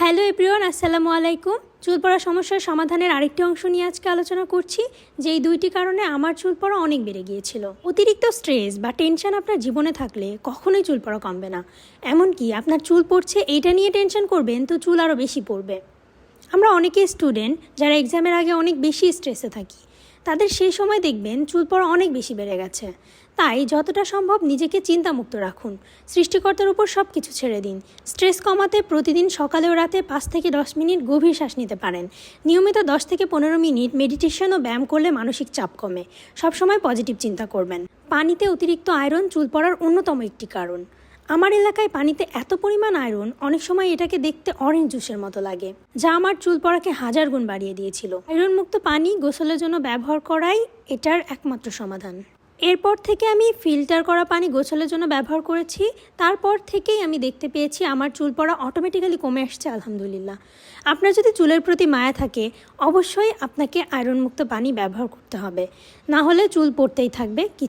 Hello everyone, আসসালামু আলাইকুম। চুল পড়া সমস্যার সমাধানের আরেকটি অংশ নিয়ে আজকে আলোচনা করছি যে এই দুইটি কারণে আমার চুল পড়া অনেক বেড়ে গিয়েছিল। অতিরিক্ত স্ট্রেস বা টেনশন আপনার জীবনে থাকলে কখনোই চুল পড়া কমবে না। এমনকি আপনার চুল পড়ছে, এইটা নিয়ে টেনশন করবেন তো চুল আরও বেশি পড়বে। আমরা অনেকেই স্টুডেন্ট, যারা এক্সামের আগে অনেক বেশি স্ট্রেসে থাকি। তাদের সেই সময় দেখবেন চুল পড়া অনেক বেশি বেড়ে গেছে। তাই যতটা সম্ভব নিজেকে চিন্তামুক্ত রাখুন। সৃষ্টিকর্তার উপর সব কিছু ছেড়ে দিন। স্ট্রেস কমাতে প্রতিদিন সকালে ও রাতে পাঁচ থেকে দশ মিনিট গভীর শ্বাস নিতে পারেন। নিয়মিত দশ থেকে পনেরো মিনিট মেডিটেশন ও ব্যায়াম করলে মানসিক চাপ কমে। সবসময় পজিটিভ চিন্তা করবেন। পানিতে অতিরিক্ত আয়রন চুল পড়ার অন্যতম একটি কারণ। আমার এলাকায় পানিতে এত পরিমাণ আয়রন, অনেক সময় এটাকে দেখতে অরেঞ্জ জুসের মতো লাগে, যা আমার চুল পড়াকে হাজার গুণ বাড়িয়ে দিয়েছিল। আয়রন মুক্ত পানি গোসলের জন্য ব্যবহার করাই এটার একমাত্র সমাধান। এরপর থেকে আমি ফিল্টার করা পানি গোসলের জন্য ব্যবহার করেছি, তারপর থেকেই আমি দেখতে পেয়েছি আমার চুল পড়া অটোমেটিক্যালি কমে আসছে, আলহামদুলিল্লাহ। আপনার যদি চুলের প্রতি মায়া থাকে, অবশ্যই আপনাকে আয়রনমুক্ত পানি ব্যবহার করতে হবে। না হলে চুল পড়তেই থাকবে